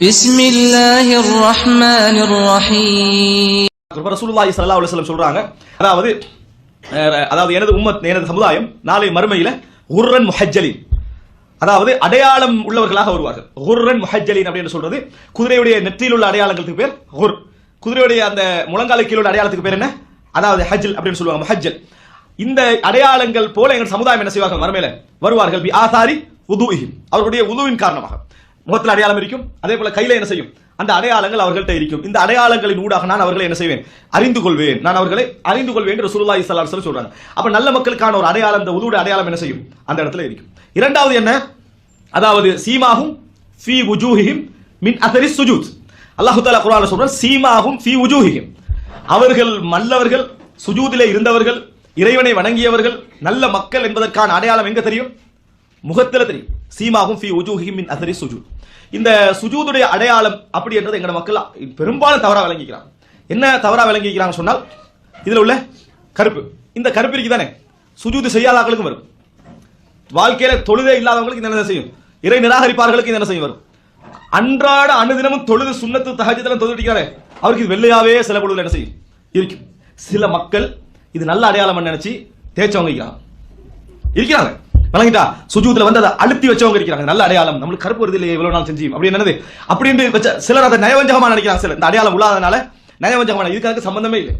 بسم الله الرحمن الرحيم ரசூலுல்லாஹி ஸல்லல்லாஹு அலைஹி வஸல்லம் சொல்றாங்க அதாவது அஹ், அதாவது எனது உம்மத் எனது சமுதாயம் நாளை மறுமையில குர்ரன் முஹஜ்ஜலின் அதாவது அடையாளம் உள்ளவர்களாக வருவார்கள் குர்ரன் முஹஜ்ஜலின் அப்படின்னு சொல்றது குதிரையுடைய நெற்றியில் உள்ள அடையாளங்களுக்கு பேர் குர் குதிரையுடைய அந்த முழங்கால கீழ் உள்ள அடையாளத்துக்கு பேர் என்ன அதாவது ஹஜ்ஜல் அப்படின்னு சொல்லுவாங்க முஹஜ்ஜல் இந்த அடையாளங்கள் போல எங்கள் சமுதாயம் என்ன செய்வார்கள் மறுமையில வருவார்கள் பி ஆசாரி உதுவிஹிம் அவர்களுடைய உதுவின் காரணமாக முகத்தில் அடையாளம் இருக்கும். அதே போல கையில என்ன செய்யும்? அந்த அடையாளங்கள் அவர்கள்ட்ட இருக்கும். இந்த அடையாளங்களின் ஊடாக நான் அவர்களை என்ன செய்வேன்? அறிந்து கொள்வேன். நான் அவர்களை அறிந்து கொள்வேன் என்று ரசூலுல்லாஹி ஸல்லல்லாஹு சொல்றாங்க. அப்ப நல்ல மக்களுக்கான ஒரு அடையாளம் இந்த உதுவுடைய அடையாளம் என்ன செய்யும்? அந்த இடத்துல இருக்கும். இரண்டாவது என்ன? அதாவது சீமாகும் ஃபி உஜூஹிம் மின் அசரி சுஜூத். அல்லாஹ் தாலா குர்ஆன்ல சொல்றான் சீமாகும் ஃபி உஜூஹிம் அவர்கள் மல்லவர்கள் சுஜூதிலே இருந்தவர்கள் இறைவனை வணங்கியவர்கள் நல்ல மக்கள் என்பதற்கான அடையாளம் எங்க தெரியும்? முகத்தில் தெரியும். சீமாகும் ஃபி உஜூஹிமின் மின் அசரி சுஜூத். இந்த சுஜூதுடைய அடையாளம் அப்படி என்றது எங்கட மக்கள் பெரும்பாலும் தவறா விளங்கிக்கிறாங்க. என்ன தவறா விளங்கிக்கிறாங்க சொன்னால் இதுல உள்ள கருப்பு. இந்த கருப்பு இருக்கு தானே சுஜூது செய்யாதவர்களுக்கும் வரும். வாழ்க்கையில தொழுதே இல்லாதவங்களுக்கு இந்த என்ன செய்யும்? இறை நிராகரிப்பார்களுக்கு இந்த என்ன செய்யும்? வரும். அன்றாட அனுதினமும் தொழுது சுண்ணத்து தகஜத்தில் தொழுதிக்கிறாரே அவருக்கு இது வெள்ளையாவே சில என்ன செய்யும்? இருக்கும். சில மக்கள் இது நல்ல அடையாளம் நினைச்சு தேய்ச்சவங்க இருக்கிறாங்க இருக்கிறாங்க. விளங்கிட்டா சுஜூத்துல வந்து அதை அழுத்தி வச்சவங்க இருக்கிறாங்க. நல்ல அடையாளம். நம்மளுக்கு கருப்பு வருது இல்லையே இவ்வளவு நாள் செஞ்சு அப்படி என்னது? அப்படின்னு வச்ச சிலர் அதை நயவஞ்சகமா நினைக்கிறாங்க சிலர். இந்த அடையாளம் உள்ளாதனால நயவஞ்சகமான இதுக்காக சம்பந்தமே இல்லை.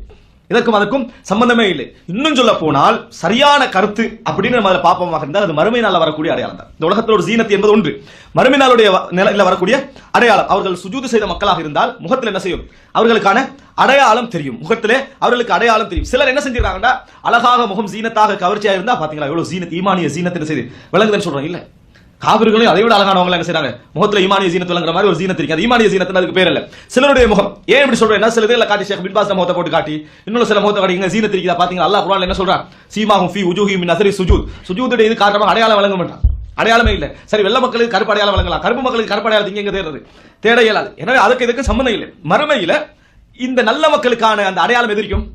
இதற்கும் அதற்கும் சம்பந்தமே இல்லை. இன்னும் சொல்ல போனால் சரியான கருத்து அப்படின்னு நம்ம அதை பார்ப்போமாக இருந்தால் அது மறுமை நாளில் வரக்கூடிய அடையாளம் தான். இந்த உலகத்தில் ஒரு ஜீனத்து என்பது ஒன்று. மறுமை நாளுடைய நிலையில் வரக்கூடிய அடையாளம். அவர்கள் சுஜூது செய்த மக்களாக இருந்தால் முகத்தில் என்ன செய்யும்? அவர்களுக்கான அடையாளம் தெரியும். முகத்திலே அவர்களுக்கு அடையாளம் தெரியும். சிலர் என்ன செஞ்சிருக்காங்கன்னா அழகாக முகம் சீனத்தாக கவர்ச்சியாக இருந்தால் பார்த்தீங்களா எவ்வளோ சீனத் ஈமானிய சீனத்தின் செய்து விளங்குதுன்னு சொல்றாங்க இல்லை. காவிர்களையும் அதை விட அழகானவங்க என்ன செய்யறாங்க முகத்துல ஈமானிய சீனத்துலங்கிற மாதிரி ஒரு ஜீனத் இருக்கு. அது ஈமானிய அதுக்கு பேர் இல்ல. சிலருடைய முகம். ஏன் இப்படி சொல்றேன்? சில இதுல காட்டி ஷேக் பின்பாஸ் முகத்தை போட்டு காட்டி இன்னொரு சில முகத்தை காட்டிங்க சீன ஜீனத் இருக்குதா பாத்தீங்களா? அல்லா குரான் என்ன சொல்றான்? சீமாஹும் ஃபி உஜூஹி மின் அசரி சுஜூத். சுஜூதுடைய இது காரணமாக அடையாளம் வழங்க மாட்டான். அடையாளமே இல்லை. சரி வெள்ள மக்களுக்கு கருப்பு அடையாளம் வழங்கலாம் கருப்பு மக்களுக்கு கருப்பு அடையாளம் இங்கே தேடுறது? தேட இயலாது. எனவே அதுக்கு இதுக்கு சம்மந்தம் இல்லை. மறுமையில இந்த நல்ல மக்களுக்கான அந்த அடையாளம் எதிரிக்கும்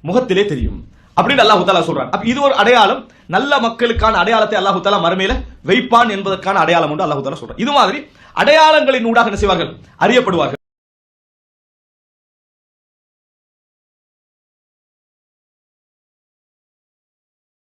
முகத்திலே தெரியும். அப்படின்னு அல்லாஹு தாலா சொல்றான். அப்ப இது ஒரு அடையாளம். நல்ல மக்களுக்கான அடையாளத்தை அல்லாஹு தாலா மறுமையில வைப்பான் என்பதற்கான அடையாளம் உண்டு அல்லாஹு தாலா சொல்றான். இது மாதிரி அடையாளங்களின் ஊடாக என்ன செய்வார்கள்? அறியப்படுவார்கள்.